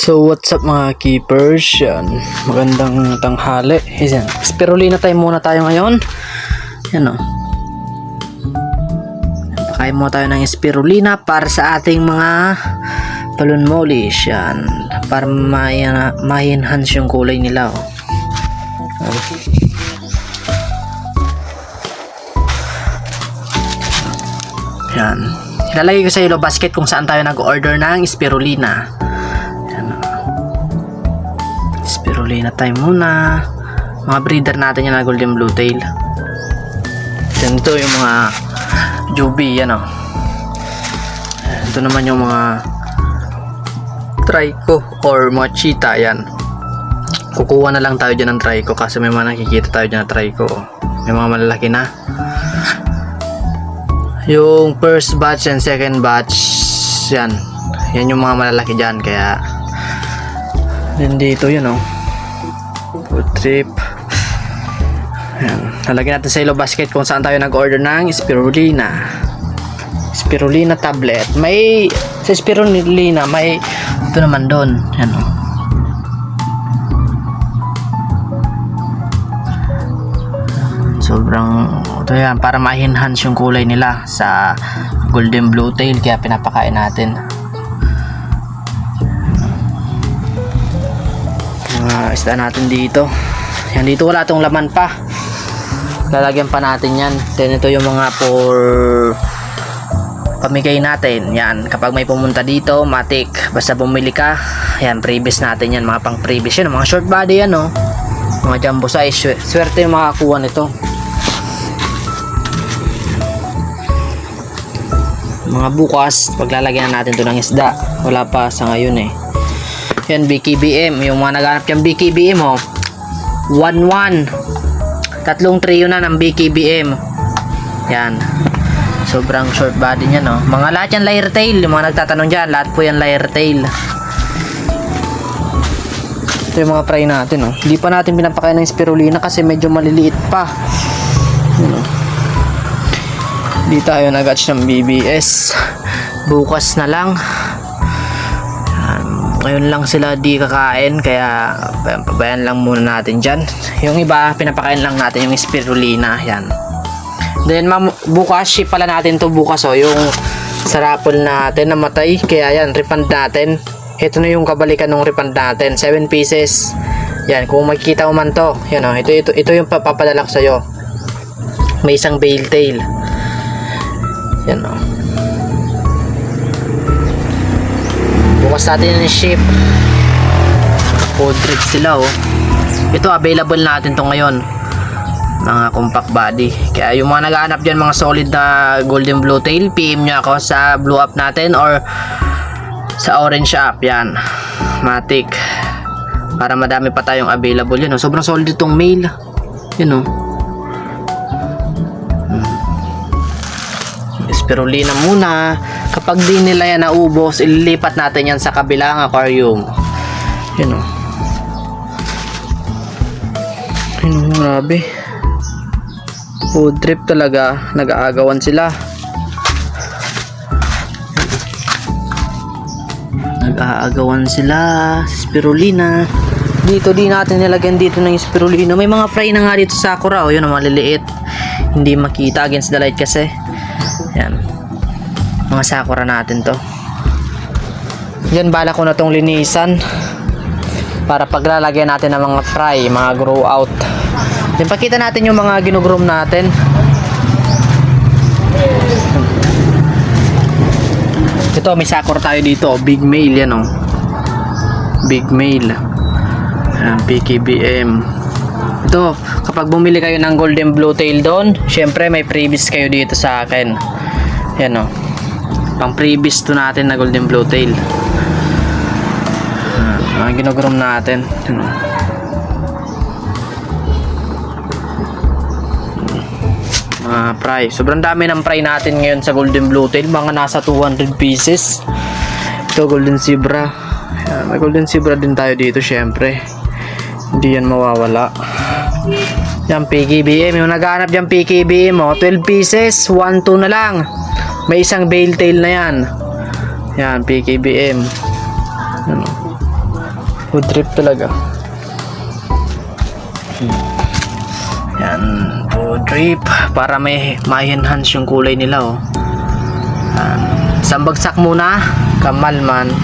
So what's up mga keepers? Yan. Magandang tanghali. Yan. Spirulina time muna tayo ngayon. Yan o. Pakain muna tayo ng spirulina para sa ating mga balloon mollies. Yan. Para ma- ma-enhance yung kulay nila. Oh. Yan. Ilalagay ko sa yellow basket kung saan tayo nag-order ng spirulina. Spirulina time muna. Mga breeder natin yan na golden blue tail. Ito yung mga juby, yan o. Ito naman yung mga trico or mga cheetah, yan. Kukuha na lang tayo dyan ng trico kasi may mga nakikita tayo dyan na trico. oh. May mga malalaki na. Yung first batch and second batch, yan. Yan yung mga malalaki dyan. Kaya, yan dito yun, oh. Food trip. Yan. Nalagyan natin sa yellow basket kung saan tayo nag-order ng spirulina. Spirulina tablet. May, sa spirulina, may, ito naman doon. Yan, oh. sobrang ito yan para ma-enhance yung kulay nila sa golden blue tail kaya pinapakain natin mga isda natin dito. Yan dito wala tong laman pa. Lalagyan pa natin yan. Then ito yung mga for pamigay natin. Yan kapag may pumunta dito matik. Basta bumili ka yan previous natin yan mga pang previous yan mga short body yan oh. Mga jumbo size. Swer- swerte yung makakuha nito. Mga bukas paglalagyan natin to ng isda. Wala pa sa ngayon eh yan BKBM yung mga naghanap yung BKBM oh. 1-1 tatlong trio na ng BKBM yan. Sobrang short body niya no? Mga lahat yan layer tail. Yung mga nagtatanong dyan lahat po yan layer tail. Ito yung mga fry natin oh. Hindi pa natin pinapakain ng spirulina kasi medyo maliliit pa. Yun, oh. Di tayo nag-atch ng BBS. Bukas na lang. Ngayon lang sila di kakain kaya pa- pabayan lang muna natin dyan. Yung iba, pinapakain lang natin yung spirulina. Yan. Then bukas, ship pala natin to bukas oh, yung sarapol natin namatay. Kaya yan, refund natin. Ito na yung kabalikan ng refund natin. 7 pieces. Yan, kung makikita mo man to. Yan oh, ito, ito, ito yung papapadala ko sa'yo. May isang bale tail. Yan o. Bukas natin yung ship. Food trip sila o. Ito available natin to ngayon. Mga compact body. Kaya yung mga naghahanap dyan mga solid na golden blue tail, PM nyo ako sa blue up natin or sa orange app. Yan. Matic. Para madami pa tayong available yan. O. Sobrang solid itong mail. Yan o. spirulina muna. Kapag di nila yan naubos, ililipat natin yan sa kabilang aquarium. Yun o. Yun o, grabe. Food trip talaga. Nag-aagawan sila. Nag-aagawan sila. Spirulina. Dito di natin nilagyan dito ng spirulina. May mga fry na nga dito sa Sakura. O yun o, maliliit. Hindi makita against the light kasi. Yan. Mga sakura natin to. Yan, bala ko na tong linisan. Para paglalagyan natin ng mga fry, mga grow out. Yan, pakita natin yung mga ginugroom natin. Ito, may sakura tayo dito. Big male yan, oh. Big male. Yan, PKBM. Ito, kapag bumili kayo ng golden blue tail doon, syempre may previous kayo dito sa akin. Yan o. Pang previous to natin na golden blue tail. Ah, mga ginugroom natin. Mga fry. Sobrang dami ng fry natin ngayon sa golden blue tail. Mga nasa 200 pieces. Ito golden zebra. Yan, may golden zebra din tayo dito syempre. Hindi yan mawawala. Yan, PKBM. Yung naghanap dyan PKBM, oh, 12 pieces, 1-2 na lang. May isang bale tail na yan. Yan, PKBM. Yan, oh. Food trip talaga. Yan, food trip. Para may ma-enhance yung kulay nila, oh. Yan. Isang bagsak muna. Kamal man.